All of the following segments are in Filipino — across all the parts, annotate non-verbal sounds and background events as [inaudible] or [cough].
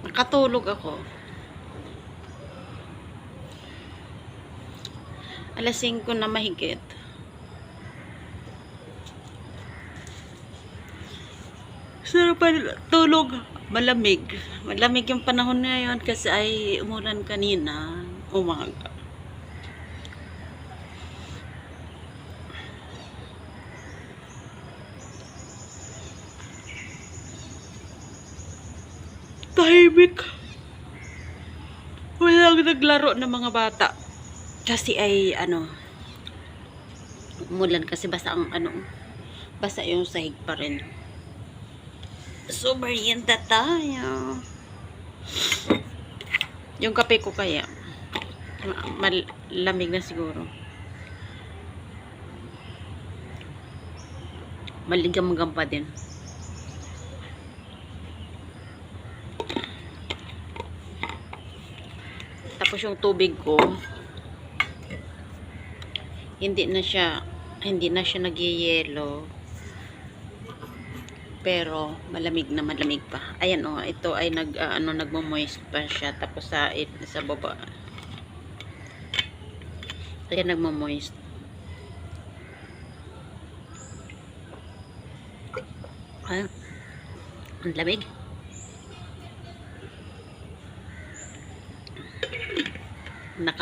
Nakatulog ako. Alas 5 na mahigit. Sarap tulog. Malamig. Malamig yung panahon ngayon kasi ay umulan kanina. Umaga. Tahimik. Walang naglaro ng mga bata. Kasi ay ano, umulan kasi basa ang ano, basa yung sahig pa rin. So, merienda tayo. Yung kape ko kaya, ma- malamig na siguro. Maligam-gam pa din. Tapos yung tubig ko, hindi na siya, hindi na siya nagyayelo. Pero malamig na malamig pa. Ayan oh, ito ay nag ah, ano nagmo-moist pa siya tapos sa it, sa baba. Ayan nagmo-moist. Ay, ang lamig.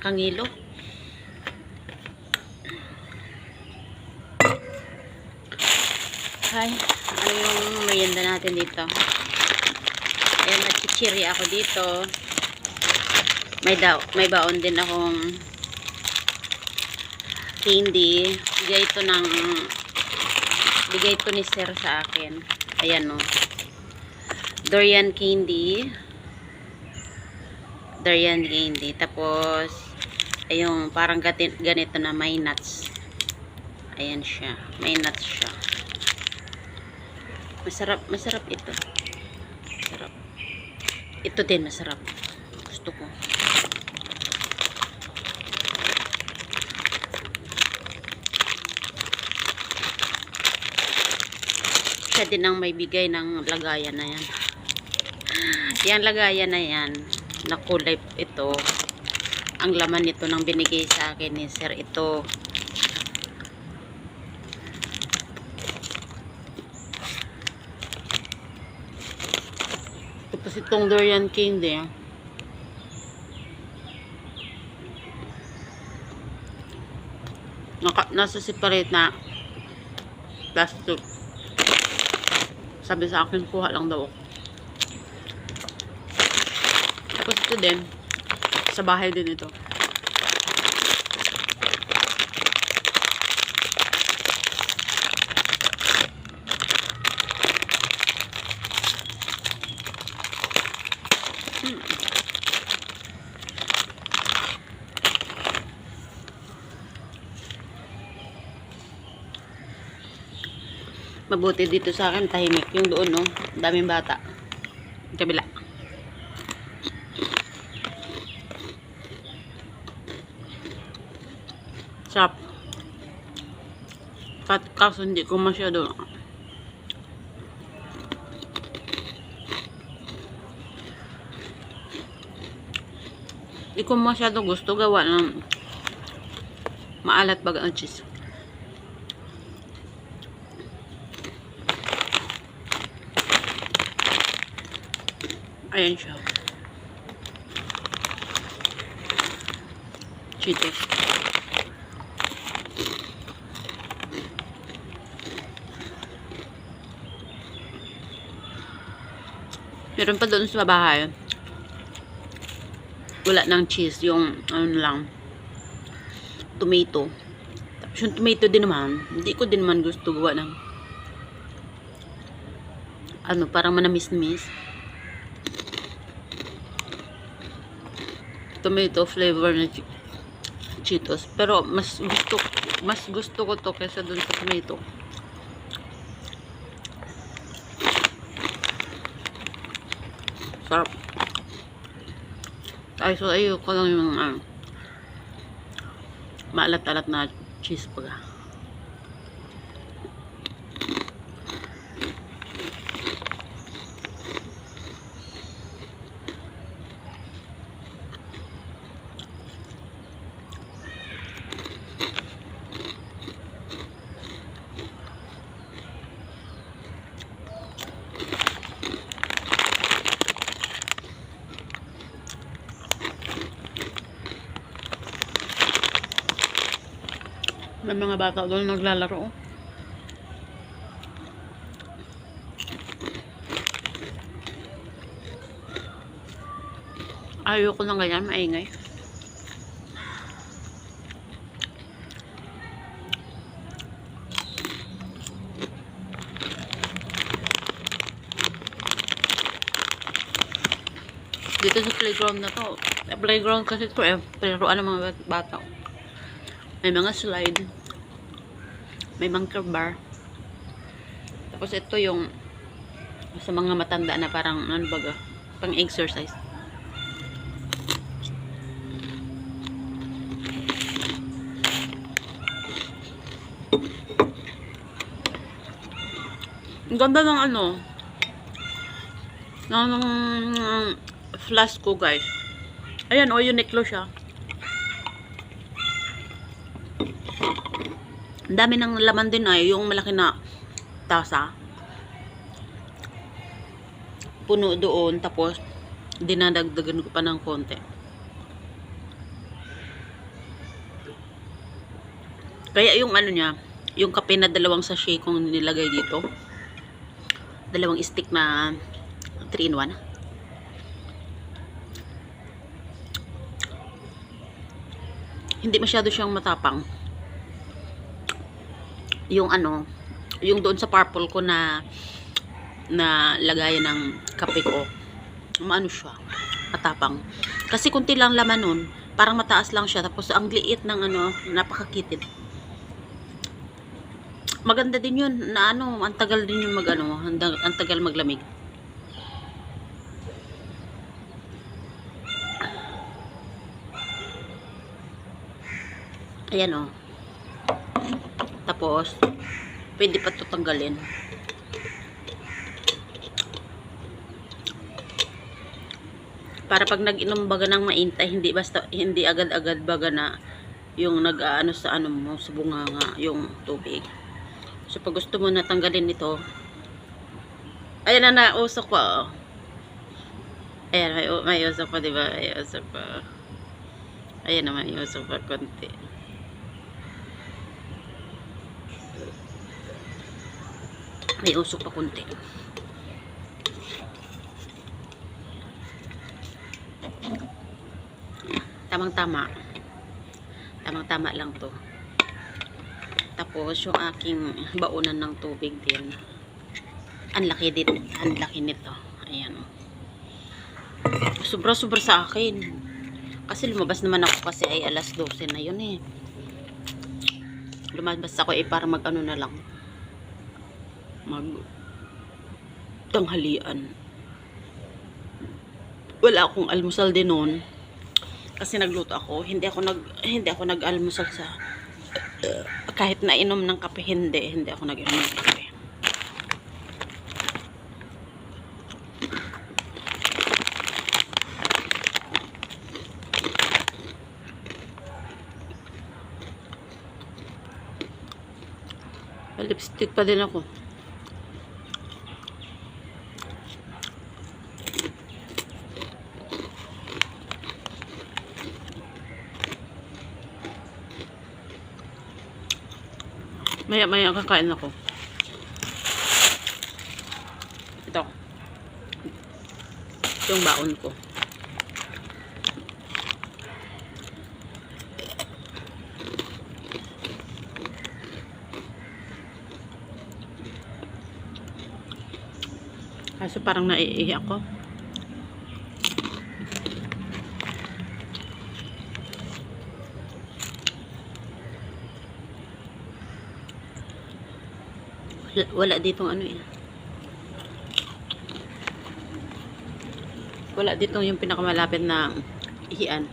Nakakangilo. Hi, ano yung merienda natin dito? Ayan, nagchichiri ako dito. May, daw, may baon din akong candy. Bigay ito ng bigay ito ni sir sa akin. Ayan o. Durian candy. Durian candy. Tapos, ayun, parang ganito na may nuts. Ayan siya. May nuts siya. Masarap, masarap ito. Masarap. Ito din masarap. Gusto ko. Siya din ang may bigay ng lagayan na yan. [laughs] Yan lagayan na yan, na kulay ito. Ang laman nito nang binigay sa akin ni sir ito. Tapos itong durian candy. ah. Naka, nasa separate na plastic. Sabi sa akin, kuha lang daw. ako. Tapos ito din. Sa bahay din ito. Mabuti dito sa akin, tahimik. Yung doon, no? Daming bata. Kabila. Sarap. Kat kaso hindi ko masyado hindi ko masyado gusto gawa ng maalat baga ang cheese. Ayan siya. Cheetos. Meron pa doon sa bahay. Wala ng cheese. Yung, ano lang, tomato. Tapos yung tomato din naman, hindi ko din naman gusto gawa ng ano, parang manamis-mis. tomato flavor na Cheetos. Pero mas gusto mas gusto ko to kaysa dun sa tomato. Sarap. Ay, so ayoko lang yung ah, maalat-alat na cheese pag May mga bata doon naglalaro. Ayoko ng ganyan, maingay. Dito sa playground na to. Playground kasi to eh. Playroan ng mga bata. May mga slide. May monkey bar. Tapos ito yung sa mga matanda na parang ano baga, pang exercise. Ang ganda ng ano, ng, ng, ng flask ko guys. Ayan, oh, Uniqlo siya. Ang dami ng laman din ay, yung malaki na tasa. Puno doon, tapos dinadagdagan ko pa ng konti. Kaya yung ano niya, yung kape na dalawang sachet kong nilagay dito. Dalawang stick na 3 in 1. Hindi masyado siyang matapang. Yung ano, yung doon sa purple ko na na lagayan ng kape ko. Maano siya, matapang. Kasi kunti lang laman nun, parang mataas lang siya tapos ang liit ng ano, napakakitid. Maganda din yun na ano, ang tagal din yung mag ano, ang, tagal maglamig. Ayan o. Tapos, pwede pa ito tanggalin. Para pag nag-inom baga ng maintay, hindi basta, hindi agad-agad baga na yung nag-ano sa ano mo, sa bunganga, yung tubig. So, pag gusto mo na tanggalin ito, ayan na nausok pa, oh. Ayan, may, may usok pa, di ba? May usok pa. Ayan naman, may usok pa konti. May usok pa konti. Tamang-tama. Tamang-tama lang to. Tapos, yung aking baunan ng tubig din. Ang laki din. Ang laki nito. Ayan. Sobra-sobra sa akin. Kasi lumabas naman ako kasi ay alas 12 na yun eh. Lumabas ako eh para mag ano na lang. Mag tanghalian. Wala akong almusal din noon. Kasi nagluto ako. Hindi ako nag hindi ako nag-almusal sa uh, kahit na inom ng kape hindi, hindi ako nag-inom ng kape. Lipstick pa din ako. Maya maya kakain ako. Ito. Yung baon ko. Kaso parang naiihi ako. Wala, ditong ano eh. Wala ditong yung pinakamalapit na ihian.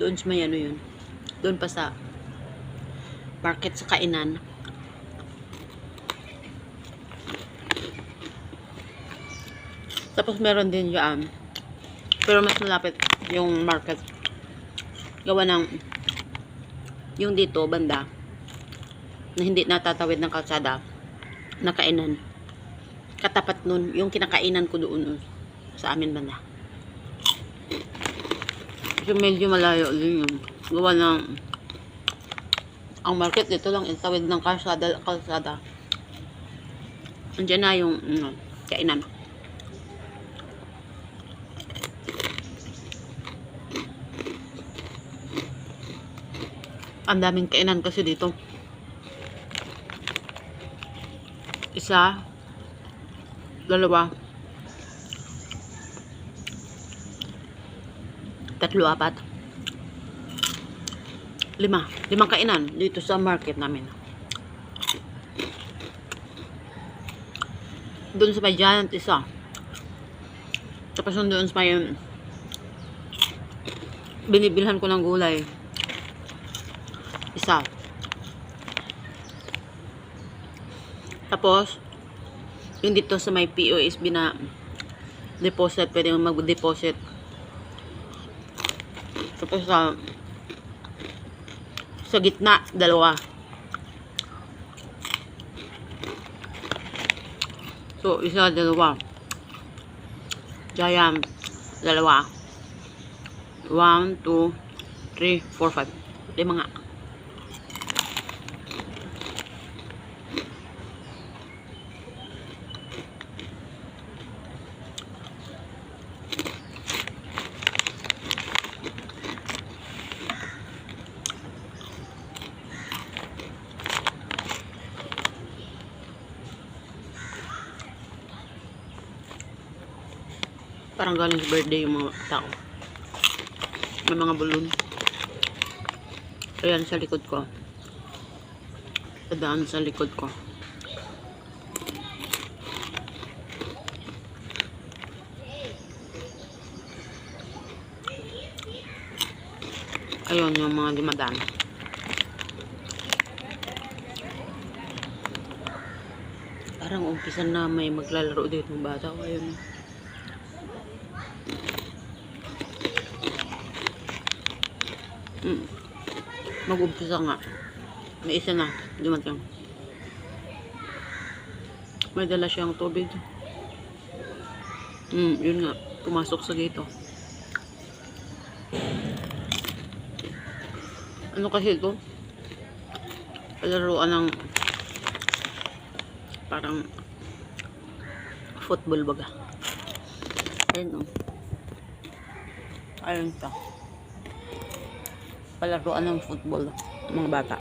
Doon sa may ano yun. Doon pa sa market sa kainan. Tapos meron din dyan. Pero mas malapit yung market. Gawa ng yung dito, banda na hindi natatawid ng kalsada na kainan. Katapat nun, yung kinakainan ko doon sa amin banda. Kasi medyo malayo din yung gawa ng Ang market dito lang, itawid ng kalsada, kalsada. Andiyan na yung ano, kainan. Ang daming kainan kasi dito. Isa, dalawa, tatlo, apat, lima. Limang kainan dito sa market namin. Doon sa may giant isa. Tapos doon sa may binibilhan ko ng gulay. Isa. Tapos, yung dito sa may POSB na deposit, pwede mo mag-deposit. Tapos sa sa gitna, dalawa. So, isa, dalawa. Giant, dalawa. One, two, three, four, five. Lima nga. Parang galing sa birthday yung mga tao. May mga balloon. Ayan sa likod ko. Sa daan sa likod ko. Ayun yung mga dumadaan. Parang umpisa na may maglalaro dito ng bata. Ayun. Mm. Mag-umpisa nga. May isa na. Dumating. May dala siyang tubig. Mm, yun nga. Pumasok sa gate. Ano kasi ito? Palaruan ng parang football baga. Ayun oh. Ayun to palaruan ng football mga bata.